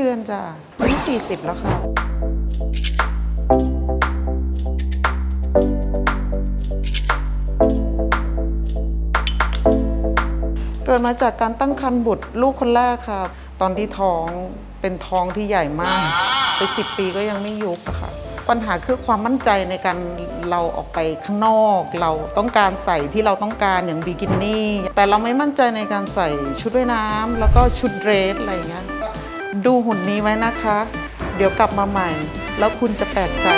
ดือนจ้ะอายุ40 แล้วค่ะ เกิดมาจากการตั้งครรภ์บุตรลูกคนแรกค่ะ ตอนที่ท้องเป็นท้องที่ใหญ่มาก ไปสิปีก็ยังไม่ยุบอะค่ะ ปัญหาคือความมั่นใจในการเราออกไปข้างนอก เราต้องการใส่ที่เราต้องการอย่างบิกินี่ แต่เราไม่มั่นใจในการใส่ชุดว่ายน้ำแล้วก็ชุดเดรสอะไรอย่างเงี้ย ดูหุ่นนี้ไว้นะคะ เดี๋ยวกลับมาใหม่ แล้วคุณจะแปลกใจ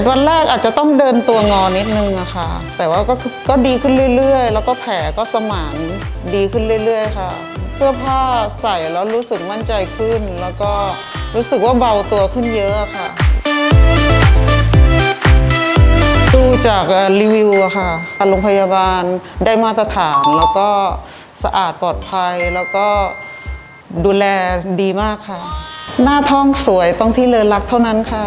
ดวันแรกอาจจะต้องเดินตัวงอนิดนึงอะค่ะ แต่ว่าก็ก็ดีขึ้นเรื่อยๆ แล้วก็แผลก็สมานดีขึ้นเรื่อยๆ ค่ะ เสื้อผ้าใส่แล้วรู้สึกมั่นใจขึ้น แล้วก็รู้สึกว่าเบาตัวขึ้นเยอะอะค่ะ ดูจากรีวิวอะค่ะโรงพยาบาลได้มาตรฐานแล้วก็สะอาดปลอดภัยแล้วก็ดูแลดีมากค่ะ หน้าท้องสวยต้องที่เลอรักเท่านั้นค่ะ